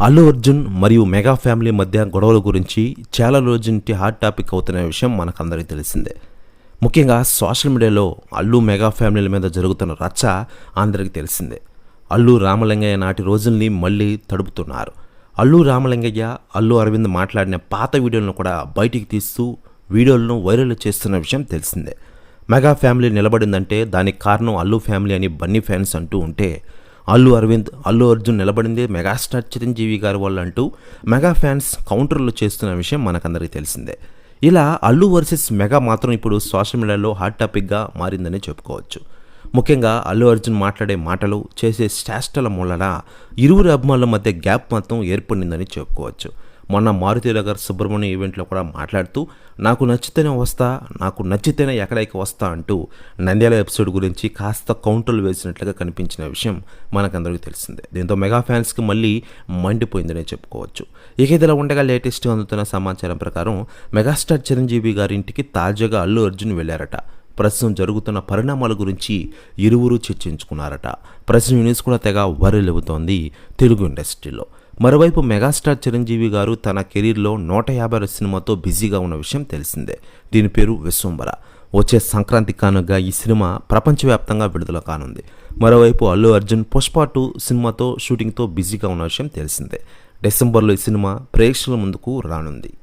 అల్లు అర్జున్ మరియు mega family మధ్య గొడవల గురించి చాలా రోజుంటి హాట్ టాపిక్ అవుతున్న విషయం మనకందరికీ తెలిసిందే. ముఖ్యంగా సోషల్ మీడియాలో అల్లు మెగా ఫ్యామిలీల మీద జరుగుతున్న రచ్చ అందరికీ తెలిసిందే. అల్లు రామలింగయ్య నాటి రోజుల్ని మళ్ళీ తడుపుతున్నారు. అల్లు రామలింగయ్య అల్లు అరవింద్ మాట్లాడిన పాత వీడియోలను కూడా బయటికి తీస్తూ వీడియోలను వైరల్ చేస్తున్న విషయం తెలిసిందే. మెగా ఫ్యామిలీ నిలబడిందంటే దానికి కారణం అల్లు ఫ్యామిలీ అని బన్నీ ఫ్యాన్స్ అంటూ ఉంటే అల్లు అరవింద్ అల్లు అర్జున్ నిలబడిందే మెగాస్టార్ చిరంజీవి గారి వాళ్ళు అంటూ మెగా ఫ్యాన్స్ కౌంటర్లు చేస్తున్న విషయం మనకందరికీ తెలిసిందే. ఇలా అల్లు వర్సెస్ మెగా మాత్రం ఇప్పుడు సోషల్ మీడియాలో హాట్ టాపిక్గా మారిందని చెప్పుకోవచ్చు. ముఖ్యంగా అల్లు అర్జున్ మాట్లాడే మాటలు చేసే చేష్టల మూలన ఇరువురు అభిమానుల మధ్య గ్యాప్ మాత్రం ఏర్పడిందని చెప్పుకోవచ్చు. మొన్న మారుతి నగర్ సుబ్రహ్మణ్యం ఈవెంట్లో కూడా మాట్లాడుతూ నాకు నచ్చితేనే వస్తా నాకు నచ్చితేనే ఎక్కడికి వస్తా అంటూ నంద్యాల ఎపిసోడ్ గురించి కాస్త కౌంటర్లు వేసినట్లుగా కనిపించిన విషయం మనకందరికీ తెలిసిందే. దీంతో మెగా ఫ్యాన్స్కి మళ్ళీ మండిపోయిందనే చెప్పుకోవచ్చు. ఇక ఇదిలా ఉండగా లేటెస్ట్గా అందుతున్న సమాచారం ప్రకారం మెగాస్టార్ చిరంజీవి గారి ఇంటికి తాజాగా అల్లు అర్జున్ వెళ్ళారట ప్రస్తుతం జరుగుతున్న పరిణామాల గురించి ఇరువురు చర్చించుకున్నారట. ప్రస్తుతం న్యూస్ కూడా తెగ వరలెబుతోంది తెలుగు ఇండస్ట్రీలో. మరోవైపు మెగాస్టార్ చిరంజీవి గారు తన కెరీర్లో నూట యాభై ఆరు సినిమాతో బిజీగా ఉన్న విషయం తెలిసిందే. దీని పేరు విశ్వంబర వచ్చే సంక్రాంతి కానుగా ఈ సినిమా ప్రపంచవ్యాప్తంగా విడుదల కానుంది. మరోవైపు అల్లు అర్జున్ పుష్ప టూ సినిమాతో షూటింగ్తో బిజీగా ఉన్న విషయం తెలిసిందే. డిసెంబర్లో ఈ సినిమా ప్రేక్షకుల ముందుకు రానుంది.